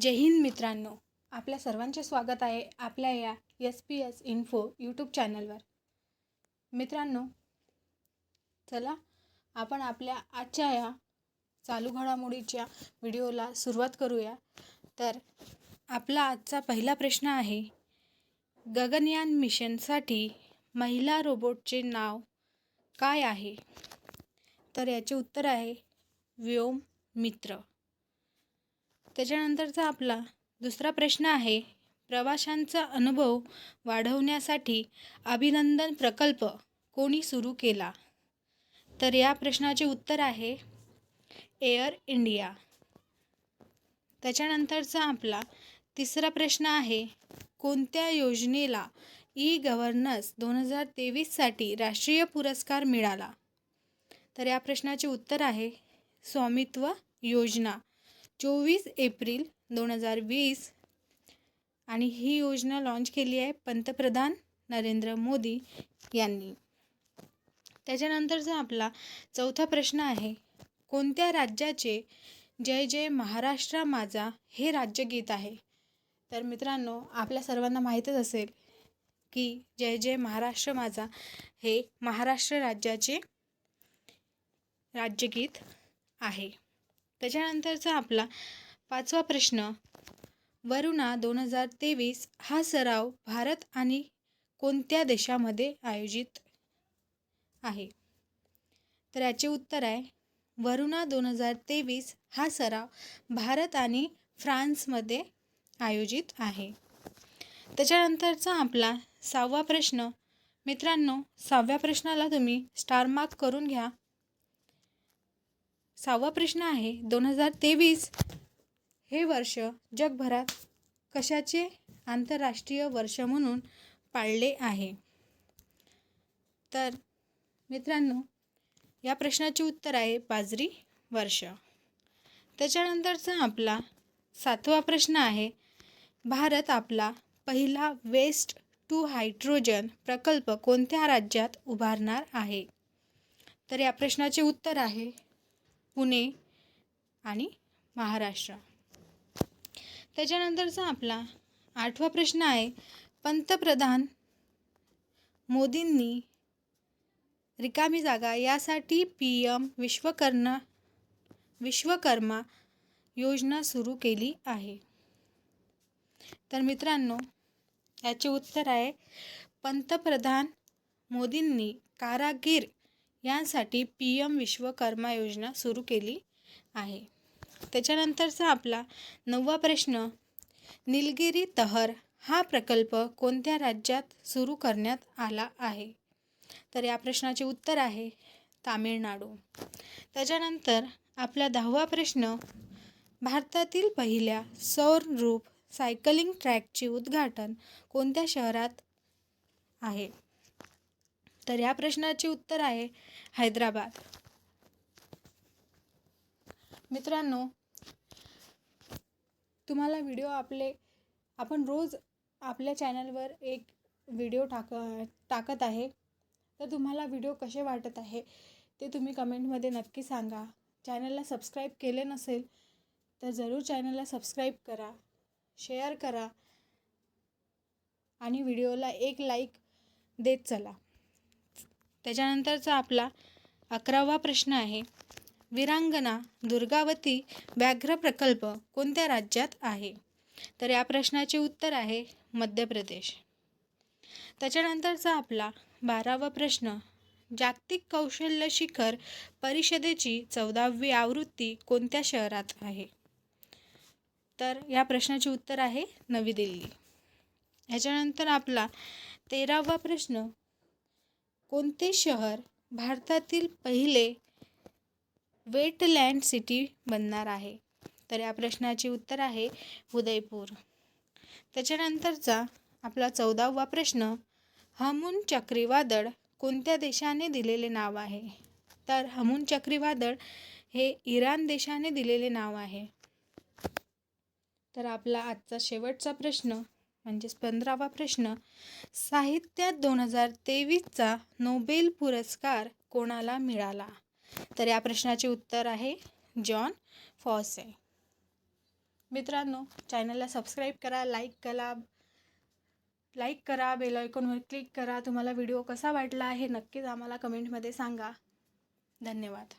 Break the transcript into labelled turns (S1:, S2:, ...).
S1: जय हिंद मित्रांनो. आपल्या सर्वांचे स्वागत आहे आपल्या या S P S info YouTube चॅनलवर मित्रांनो चला आपण आपल्या आजच्या या चालू घडामोडीच्या व्हिडिओला सुरुवात करूया. तर आपला आजचा पहिला प्रश्न आहे गगनयान मिशनसाठी महिला रोबोटचे नाव काय आहे? तर याचे उत्तर आहे व्योम मित्र. त्याच्यानंतरचा आपला दुसरा प्रश्न आहे प्रवाशांचा अनुभव वाढवण्यासाठी अभिनंदन प्रकल्प कोणी सुरू केला? तर या प्रश्नाचे उत्तर आहे एअर इंडिया. त्याच्यानंतरचा आपला तिसरा प्रश्न आहे कोणत्या योजनेला ई गव्हर्नन्स दोन हजार तेवीससाठी राष्ट्रीय पुरस्कार मिळाला? तर या प्रश्नाचे उत्तर आहे स्वामित्व योजना. चोवीस एप्रिल दोन हजार वीस. आणि ही योजना लॉन्च केली आहे पंतप्रधान नरेंद्र मोदी यांनी. त्याच्यानंतरचा आपला चौथा प्रश्न आहे कोणत्या राज्याचे जय जय महाराष्ट्र माझा हे राज्यगीत आहे? तर मित्रांनो आपल्या सर्वांना माहीतच असेल की जय जय महाराष्ट्र माझा हे महाराष्ट्र राज्याचे राज्यगीत आहे. त्याच्यानंतरचा आपला पाचवा प्रश्न वरुणा दोन हजार तेवीस हा सराव भारत आणि कोणत्या देशामध्ये आयोजित आहे? तर याचे उत्तर आहे वरुणा दोन हजार तेवीस हा सराव भारत आणि फ्रान्समध्ये आयोजित आहे. त्याच्यानंतरचा आपला सहावा प्रश्न मित्रांनो सहाव्या प्रश्नाला तुम्ही स्टार मार्क करून घ्या. सहावा प्रश्न आहे दोन हजार तेवीस हे वर्ष जगभरात कशाचे आंतरराष्ट्रीय वर्ष म्हणून पाळले आहे? तर मित्रांनो या प्रश्नाचे उत्तर आहे बाजरी वर्ष. त्याच्यानंतरचा आपला सातवा प्रश्न आहे भारत आपला पहिला वेस्ट टू हायड्रोजन प्रकल्प कोणत्या राज्यात उभारणार आहे? तर या प्रश्नाचे उत्तर आहे पुणे आणि महाराष्ट्र. त्याच्यानंतरचा आपला आठवा प्रश्न आहे पंतप्रधान मोदींनी रिकामी जागा यासाठी पी एम विश्वकर्मा विश्वकर्मा योजना सुरू केली आहे. तर मित्रांनो याचे उत्तर आहे पंतप्रधान मोदींनी कारागीर यांसाठी पी एम विश्वकर्मा योजना सुरू केली आहे. त्याच्यानंतरचा आपला नववा प्रश्न निलगिरी तहर हा प्रकल्प कोणत्या राज्यात सुरू करण्यात आला आहे? तर या प्रश्नाचे उत्तर आहे तामिळनाडू. त्याच्यानंतर आपला दहावा प्रश्न भारतातील पहिल्या सौररूप सायकलिंग ट्रॅकचे उद्घाटन कोणत्या शहरात आहे? तर या प्रश्नाचे उत्तर आहे हैदराबाद. मित्रांनो तुम्हाला व्हिडिओ आपले आपण रोज आपल्या चॅनलवर एक व्हिडिओ टाक टाकत आहे. तर तुम्हाला व्हिडिओ कसे वाटत आहे ते तुम्ही कमेंटमध्ये नक्की सांगा. चॅनलला सबस्क्राईब केले नसेल तर जरूर चॅनलला सबस्क्राईब करा शेअर करा आणि व्हिडिओला एक लाईक देत चला. त्याच्यानंतरचा आपला अकरावा प्रश्न आहे वीरांगना दुर्गावती व्याघ्र प्रकल्प कोणत्या राज्यात आहे? तर या प्रश्नाचे उत्तर आहे मध्य प्रदेश. त्याच्यानंतरचा आपला बारावा प्रश्न जागतिक कौशल्य शिखर परिषदेची चौदावी आवृत्ती कोणत्या शहरात आहे? तर या प्रश्नाचे उत्तर आहे नवी दिल्ली. ह्याच्यानंतर आपला तेरावा प्रश्न कोणते शहर भारतातील पहिले वेटलँड सिटी बनणार आहे? तर या प्रश्नाचे उत्तर आहे उदयपूर. त्याच्यानंतरचा आपला चौदावा प्रश्न हमून चक्रीवादळ कोणत्या देशाने दिलेले नाव आहे? तर हमून चक्रीवादळ हे इराण देशाने दिलेले नाव आहे. तर आपला आजचा शेवटचा प्रश्न म्हणजेच पंधरावा प्रश्न साहित्यात दोन हजार तेवीसचा नोबेल पुरस्कार कोणाला मिळाला? तर या प्रश्नाचे उत्तर आहे जॉन फॉसे. मित्रांनो चॅनलला सबस्क्राईब करा लाईक करा लाईक करा बेल आयकॉनवर क्लिक करा. तुम्हाला व्हिडिओ कसा वाटला हे नक्कीच आम्हाला कमेंटमध्ये सांगा. धन्यवाद.